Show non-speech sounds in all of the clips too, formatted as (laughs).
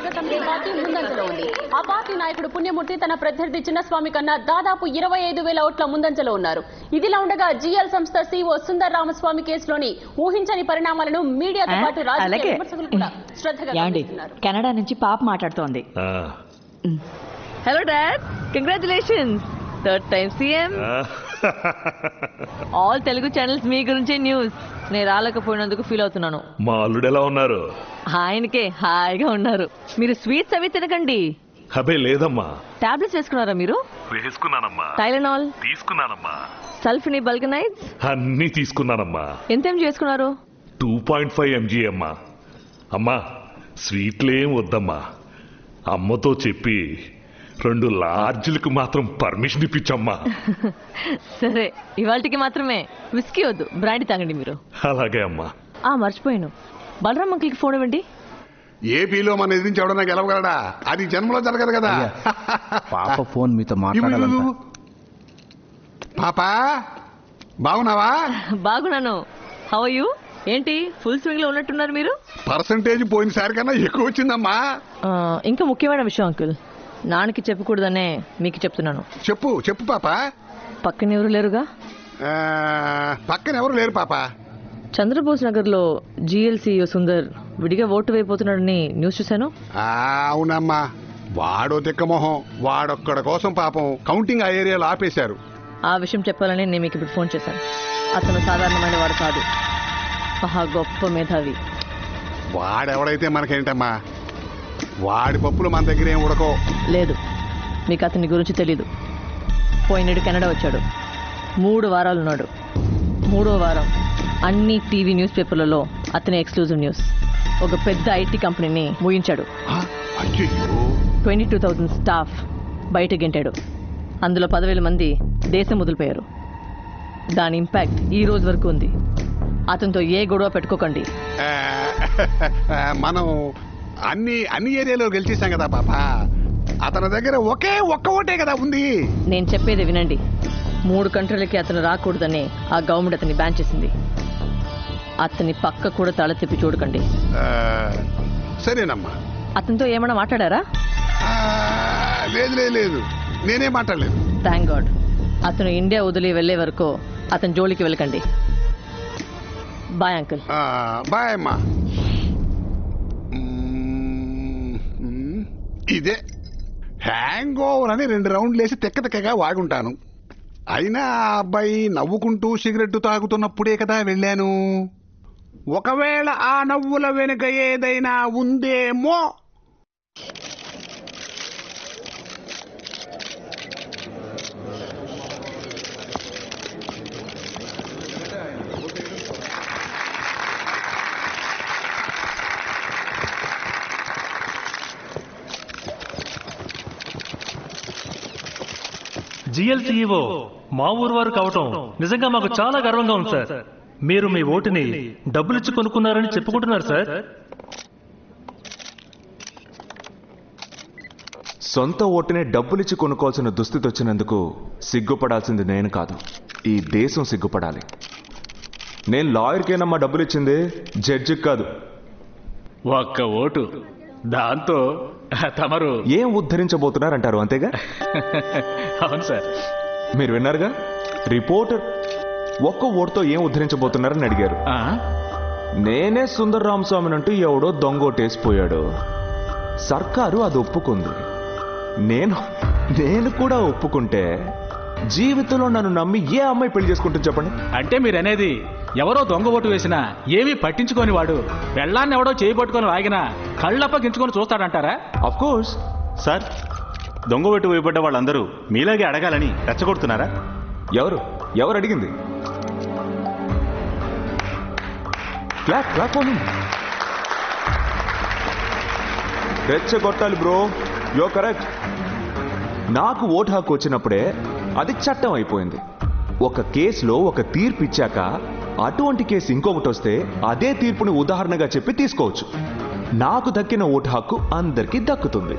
మార్గతంత్ర party ముందంజలో ఉంది. ఆ పార్టీ నాయకుడు పుణ్యమూర్తి తన ప్రత్యర్థి చిన్నస్వామి కన్నా దాదాపు ఇరవై ఐదు వేల ఓట్ల ముందంజలో ఉన్నారు. ఇదిలా ఉండగా జీఎల్ సంస్థ సీఓ సుందర్ రామస్వామి కేసులోని ఊహించని పరిణామాలను మీడియాతో పాటు రాజకీయ కెనడా నుంచి పాప మాట్లాడుతోంది. Hello dad congratulations third time CM. All Telugu channels మీ గురించే న్యూస్ నేను రాలేకపోయినందుకు ఫీల్ అవుతున్నాను. మా అల్లుడు ఎలా ఉన్నారు? ఆయనకే హాయిగా ఉన్నారు. మీరు స్వీట్స్ అవి తినకండి. అబే లేదమ్మా. టాబ్లెట్స్ వేసుకున్నారా మీరు? వేసుకున్నానమ్మా. టైలనాల్ తీసుకున్నానమ్మా. సల్ఫిని బల్గనైజ్ అన్నీ తీసుకున్నానమ్మా. ఎంతేం చేసుకున్నారు టూ పాయింట్ ఫైవ్ ఎంజీ అమ్మా. అమ్మా స్వీట్లేం వద్దమ్మా. అమ్మతో చెప్పి రెండు లార్జ్లకు మాత్రం పర్మిషన్ ఇప్పించమ్మా. సరే ఇవాళకి మాత్రమే. విస్కీ వద్దు బ్రాండీ తాగండి మీరు. అలాగే అమ్మా. ఆ మర్చిపోయాను. బలరామ్ అంకిల్కి ఫోన్ ఇవ్వండి. ఏపీలో మన ఎదిరించి ఎవడన్నా గెలవగలడా? అది జన్మలో జరగదు కదా. పాప ఫోన్ మీతో మాట్లాడాలంట. ఇవ్వు. పాపా బాగున్నావా? బాగున్నాను. హౌ యూ ఏంటి ఫుల్ స్వింగ్లో ఉన్నట్టున్నారు మీరు? పర్సంటేజ్ పోయినసారి కన్నా ఎక్కువ వచ్చిందమ్మా. ఆ, ఇంకా ముఖ్యమైన విషయం అంకుల్. నాన్నకి చెప్పకూడదనే మీకు చెప్తున్నాను. చెప్పు చెప్పు పాపా. పక్కన ఎవరు లేరుగా? ఆ, పక్కన ఎవరు లేరు పాప. చంద్రబోస్ నగర్లో జిఎల్సీఓ సుందర్ విడిగా ఓటు వేయబోతున్నాడని న్యూస్ చూశాను. అవునమ్మా. వాడో తిక్కమొహం వాడొక్కడ కోసం పాపం కౌంటింగ్ ఆ ఏరియాలో ఆపేశారు. ఆ విషయం చెప్పాలని నేను మీకు ఇప్పుడు ఫోన్ చేశాను. అతను సాధారణమైన వాడు కాదు. మహా గొప్ప మేధావి. వాడెవడైతే మనకేంటమ్మా? వాడి పప్పులు మన దగ్గర ఏం ఉడకో లేదు. మీకు అతని గురించి తెలీదు. పోయినేడు కెనడా వచ్చాడు. మూడు వారాలు ఉన్నాడు. మూడో వారం అన్ని టీవీ న్యూస్ పేపర్లలో అతని ఎక్స్క్లూజివ్ న్యూస్. ఒక పెద్ద ఐటీ కంపెనీని ముగించాడు ట్వంటీ టూ థౌజండ్ స్టాఫ్ బయట గెంటాడు అందులో పదివేల మంది దేశం వదిలిపోయారు. దాని ఇంపాక్ట్ ఈ రోజు వరకు ఉంది. అతనితో ఏ గొడవ పెట్టుకోకండి. (laughs) మనం అన్ని అన్ని ఏరియాలో గెలిచేసాం కదా పాప. అతని దగ్గర ఒకే ఒక్క ఓటే కదా ఉంది. నేను చెప్పేది వినండి. మూడు కంట్రీలకి అతను రాకూడదని ఆ గవర్నమెంట్ అతన్ని బ్యాన్ చేసింది. అతని పక్క కూడా తల తిప్పి చూడకండి. సరేనమ్మా. అతనితో ఏమైనా మాట్లాడారా? లేదు లేదు లేదు. నేనే మాట్లాడలేదు. థ్యాంక్ గాడ్ అతను ఇండియా వదిలి వెళ్ళే వరకు అతని జోలికి వెళ్ళకండి. బాయ్ అంకుల్ బాయ్ అమ్మా మ్మ్, మ్మ్, ఇదే హ్యాంగ్ ఓవర్ అని రెండు రౌండ్లు వేసి తెక్క తెక్కగా వాగుంటాను అయినా ఆ అబ్బాయి నవ్వుకుంటూ సిగరెట్ తాగుతున్నప్పుడే కదా వెళ్ళాను. ఒకవేళ ఆ నవ్వుల వెనుక ఏదైనా ఉందేమో జిఎల్సీఈఓ మా ఊరు వారు కావటం నిజంగా మాకు చాలా గర్వంగా ఉంది సార్. మీరు మీ ఓటుని డబ్బులిచ్చి కొనుక్కున్నారని చెప్పుకుంటున్నారు సార్. సొంత ఓటునే డబ్బులిచ్చి కొనుక్కోవాల్సిన దుస్థితి వచ్చినందుకు సిగ్గుపడాల్సింది నేను కాదు. ఈ దేశం సిగ్గుపడాలి. నేను లాయర్కేనమ్మా డబ్బులు ఇచ్చింది? జడ్జికి కాదు. ఒక్క ఓటు. దాంతో తమరు ఏం ఉద్ధరించబోతున్నారంటారు అంతేగా? (laughs) అవును సార్. మీరు విన్నారుగా? రిపోర్టర్ ఒక్క ఓటుతో ఏం ఉద్ధరించబోతున్నారని అడిగారు. ఆ, నేనే సుందర్ రామస్వామిని అంటూ ఎవడో దొంగోటేసిపోయాడు. సర్కారు అది ఒప్పుకుంది. నేను నేను కూడా ఒప్పుకుంటే జీవితంలో నన్ను నమ్మి ఏ అమ్మాయి పెళ్ళి చేసుకుంటుంది చెప్పండి? అంటే మీరు అనేది ఎవరో దొంగ ఓటు వేసినా ఏమీ పట్టించుకొని వాడు పెళ్ళాన్ని ఎవడో చేయి పట్టుకొని లాగినా కళ్ళప్పగించుకొని చూస్తాడంటారా? అఫ్ కోర్స్ సార్ దొంగ ఓటు వేయబడ్డ వాళ్ళందరూ మీలాగే అడగాలని రెచ్చగొడుతున్నారా? ఎవరు? ఎవరు అడిగింది? క్లాప్ క్లాప్ అని రెచ్చగొట్టాలి బ్రో. యో కరెక్ట్ నాకు ఓటు హక్కు వచ్చినప్పుడే అది చట్టం అయిపోయింది. ఒక కేసులో ఒక తీర్పు ఇచ్చాక అటువంటి కేసు ఇంకొకటి వస్తే అదే తీర్పుని ఉదాహరణగా చెప్పి తీసుకోవచ్చు. నాకు దక్కిన ఓటు హక్కు అందరికీ దక్కుతుంది.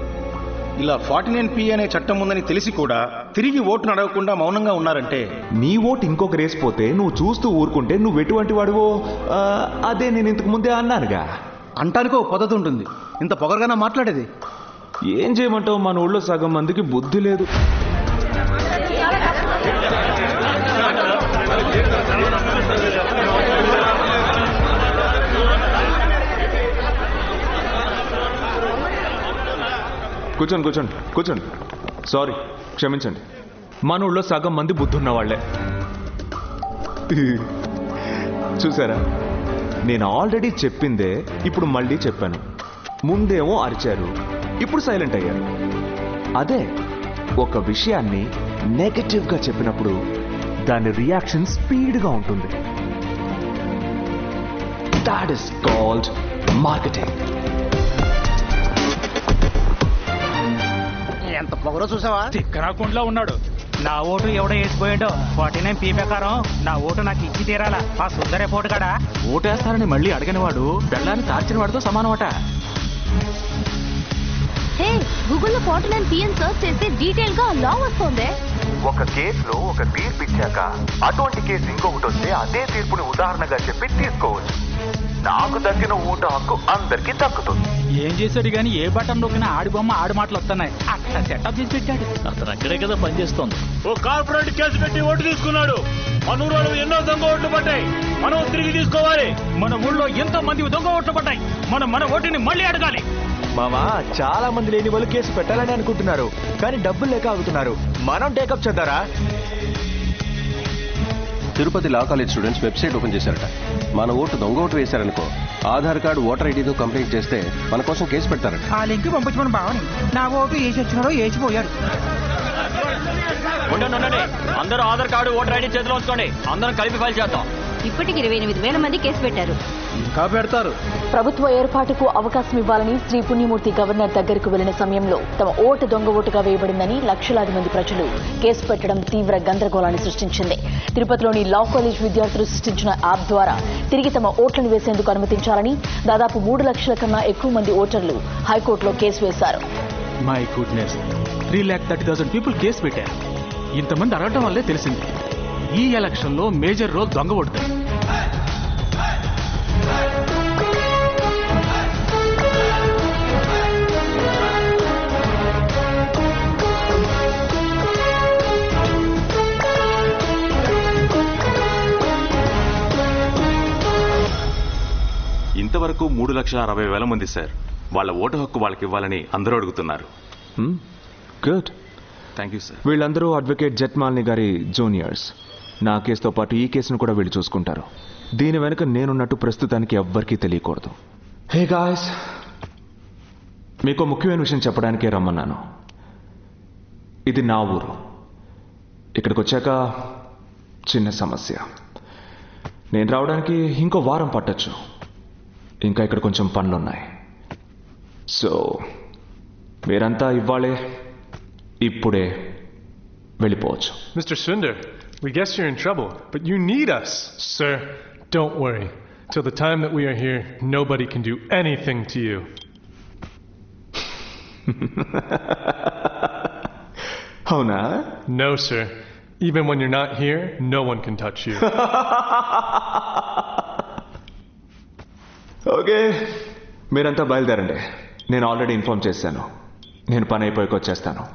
ఇలా ఫార్టీ నైన్ పి అనే చట్టం ఉందని తెలిసి కూడా తిరిగి ఓటును అడగకుండా మౌనంగా ఉన్నారంటే? నీ ఓటు ఇంకొక రేసిపోతే నువ్వు చూస్తూ ఊరుకుంటే నువ్వు ఎటువంటి వాడివో ఆ, అదే నేను ఇంతకు ముందే అన్నానుగా. అంటానికో పద్ధతి ఉంటుంది. ఇంత పొగరగానే మాట్లాడేది? ఏం చేయమంటావు? మన ఊళ్ళో సగం మందికి బుద్ధి లేదు. కూర్చోండి కూర్చోండి కూర్చోండి. సారీ క్షమించండి. మన ఊళ్ళో సగం మంది బుద్ధున్న వాళ్ళే చూసారా? నేను ఆల్రెడీ చెప్పిందే ఇప్పుడు మళ్ళీ చెప్పాను. ముందేమో అరిచారు ఇప్పుడు సైలెంట్ అయ్యారు. అదే ఒక విషయాన్ని నెగటివ్గా చెప్పినప్పుడు దాని రియాక్షన్ స్పీడ్గా ఉంటుంది. దాట్ ఇస్ కాల్డ్ మార్కెటింగ్ ఎంత పొగరో చూసావా? తిక్కరాకుండా ఉన్నాడు. నా ఓటు ఎవడో వేసిపోయాడో. ఫార్టీ నైన్ పీ ప్రకారం నా ఓటు నాకు ఇచ్చి తీరాలా? ఆ సుందరే పోటు కాడా? ఓటేస్తారని మళ్ళీ అడగని వాడు బెల్లాన్ని తార్చిన వాడితో సమానమట. హే గూగుల్లో ఫార్టీ నైన్ పిఎన్ సర్చ్ చేస్తే డీటెయిల్గా లా వస్తుంది. ఒక కేసులో ఒక తీర్పు ఇచ్చాక అటువంటి కేసు ఇంకొకటి వస్తే అదే తీర్పుని ఉదాహరణగా చెప్పి తీసుకోవచ్చు. నాకు దక్కిన ఓటు హక్కు అందరికీ దక్కుతుంది. ఏం చేశాడు గాని ఏ బటన్ నొక్కినా ఆడి బొమ్మ ఆడి మాటలు వస్తున్నాయి. అట్లా సెటప్ చేసి పెట్టాడు. అతను అక్కడే కదా పనిచేస్తోంది. ఓ కార్పొరేట్ కేసు పెట్టి ఓటు తీసుకున్నాడు. మన ఊరు ఎన్నో దొంగ ఓట్లు పడ్డాయి. మనం తిరిగి తీసుకోవాలి. మన ఊళ్ళో ఎంతో మంది దొంగ ఓట్లు పడ్డాయి. మనం మన ఓటుని మళ్ళీ అడగాలి. మామా చాలా మంది లేని వాళ్ళు కేసు పెట్టాలని అనుకుంటున్నారు. కానీ డబ్బులు లేక ఆగుతున్నారు. మనం take up చేద్దారా? Tirupati law college students website open చేశారట. మన ఓటు దొంగ ఓటు వేశారనుకో ఆధార్ కార్డు ఓటర్ ఐడితో కంప్లైంట్ చేస్తే మన కోసం కేసు పెడతారట. ఆ లింక్ పంపించమని బావని నా ఓటు వేసి వచ్చినాడో వేసిపోయాడు అందరూ ఆధార్ కార్డు ఓటర్ ఐడి చేతిలో ఉంచుకోండి. అందరం కలిపి ఫైల్ చేద్దాం. ఇప్పటికి ఇరవై ఎనిమిది వేల మంది కేసు పెట్టారు. ఇంకా పెడతారు. ప్రభుత్వ ఏర్పాటుకు అవకాశం ఇవ్వాలని శ్రీ పుణ్యమూర్తి గవర్నర్ దగ్గరకు వెళ్ళిన సమయంలో తమ ఓటు దొంగ ఓటుగా వేయబడిందని లక్షలాది మంది ప్రజలు కేసు పెట్టడం తీవ్ర గందరగోళాన్ని సృష్టించింది. తిరుపతిలోని లా కాలేజ్ విద్యార్థులు సృష్టించిన యాప్ ద్వారా తిరిగి తమ ఓట్లను వేసేందుకు అనుమతించాలని దాదాపు మూడు లక్షల కన్నా ఎక్కువ మంది ఓటర్లు హైకోర్టులో కేసు వేశారు. My goodness three lakh thirty thousand people case పెట్టారు. ఇంతమంది అడగటం వల్లే తెలిసింది. ఈ ఎలక్షన్లో మేజర్ రోల్ దొంగ ఓటుదే ఇంతవరకు మూడు లక్షల అరవై వేల మంది సార్. వాళ్ళ ఓటు హక్కు వాళ్ళకి ఇవ్వాలని అందరూ అడుగుతున్నారు. గుడ్ థ్యాంక్ యూ సార్ వీళ్ళందరూ అడ్వకేట్ జట్మాలిని గారి జూనియర్స్. నా కేసుతో పాటు ఈ కేసును కూడా వీళ్ళు చూసుకుంటారు. దీని వెనుక నేనున్నట్టు ప్రస్తుతానికి ఎవ్వరికీ తెలియకూడదు. హే గాయస్ మీకు ముఖ్యమైన విషయం చెప్పడానికే రమ్మన్నాను. ఇది నా ఊరు. ఇక్కడికి వచ్చాక చిన్న సమస్య. నేను రావడానికి ఇంకో వారం పట్టొచ్చు. ఇంకా ఇక్కడ కొంచెం పనులున్నాయి సో మీరంతా ఇవ్వాలే ఇప్పుడే వెళ్ళిపోవచ్చు Mr. Sundar, we guess you're in trouble, but you need us. Sir, don't worry. Till the time that we are here, nobody can do anything to you. (laughs) అవునా No, sir. Even when you're not here, no one can touch you. (laughs) Okay. మీరంతా బయలుదేరండి. నేను already inform చేశాను. నేను పని అయిపోయాక వచ్చేస్తాను.